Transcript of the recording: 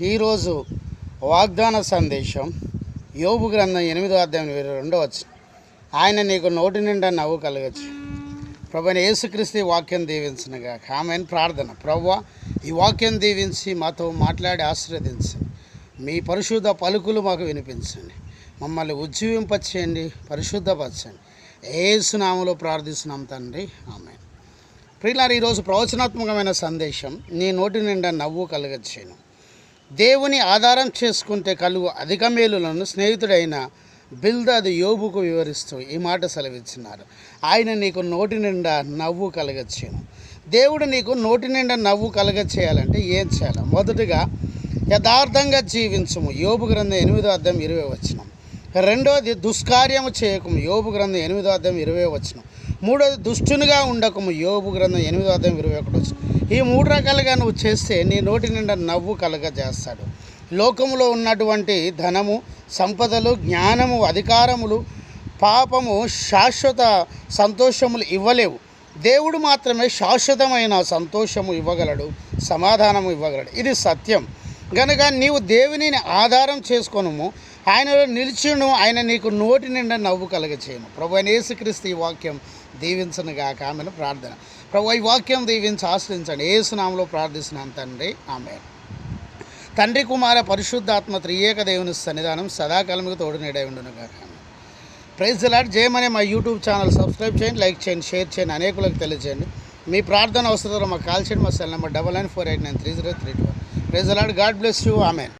ఈరోజు వాగ్దాన సందేశం యోబు గ్రంథం ఎనిమిదో అధ్యాయం ఇరవై రెండో వచ్చు ఆయన నీకు నోటి నిండా నవ్వు కలగచ్చు. ప్రభుని యేసుక్రీస్తు వాక్యం దీవించిన గాక ఆమె ప్రార్థన. ప్రవ్వ ఈ వాక్యం దీవించి మాతో మాట్లాడి ఆశీర్వదించండి. మీ పరిశుద్ధ పలుకులు మాకు వినిపించండి. మమ్మల్ని ఉజ్జీవింపచేయండి పరిశుద్ధపరచండి. ఏసునామలో ప్రార్థిస్తున్నాం తండ్రి. ఆమె ప్రియులారు ఈరోజు ప్రవచనాత్మకమైన సందేశం నీ నోటి నిండా నవ్వు కలగచ్చేను దేవుని ఆధారం చేసుకుంటే కలుగు అధిక మేలులను స్నేహితుడైన బిల్దాది యోబుకు వివరిస్తూ ఈ మాట సెలవిచ్చినారు. ఆయన నీకు నోటి నిండా నవ్వు కలగచ్చేను దేవుడు నీకు నోటి నిండా నవ్వు కలగచేయాలంటే ఏం చేయాలి? మొదటిగా యథార్థంగా జీవించము. యోబు గ్రంథం ఎనిమిదో అర్థం ఇరవై వచ్చిన రెండోది దుష్కార్యము చేయకము. యోబు గ్రంథం ఎనిమిదో అర్థం ఇరవై వచ్చిన మూడోది దుష్టునిగా ఉండకము. యోబు గ్రంథం ఎనిమిదో అర్థం ఇరవై ఒకటి వచ్చిన ఈ మూడు రకాలుగా నువ్వు చేస్తే నీ నోటి నిండా నవ్వు కలగజేస్తాడు. లోకములో ఉన్నటువంటి ధనము సంపదలు జ్ఞానము అధికారములు పాపము శాశ్వత సంతోషములు ఇవ్వలేవు. దేవుడు మాత్రమే శాశ్వతమైన సంతోషము ఇవ్వగలడు సమాధానము ఇవ్వగలడు. ఇది సత్యం. గనుక నీవు దేవునిని ఆధారం చేసుకొనుము ఆయనలో నిలిచిను ఆయన నీకు నోటి నిండా నవ్వు కలగచేయను. ప్రభు ఆయన యేసుక్రీస్తు ఈ వాక్యం దీవించను గాక. ఆమెను. ప్రార్థన. ప్రభు ఈ వాక్యం దీవించి ఆశ్రయించండి. ఏసునామలో ప్రార్థిస్తున్నాను తండ్రి. ఆమె తండ్రి కుమార పరిశుద్ధాత్మ త్రియేక దేవుని సన్నిధానం సదాకాలముకు తోడు నీడై ఉండును గాక. ప్రైజ్ లాడ్ జయమనే మా యూట్యూబ్ ఛానల్ సబ్స్క్రైబ్ చేయండి లైక్ చేయండి షేర్ చేయండి అనేకులకు తెలియజేయండి. మీ ప్రార్థన అవసరం మాకు కాల్ చేయండి మా cell number double nine four eight nine three zero three two. Praise lord god bless you. Amen.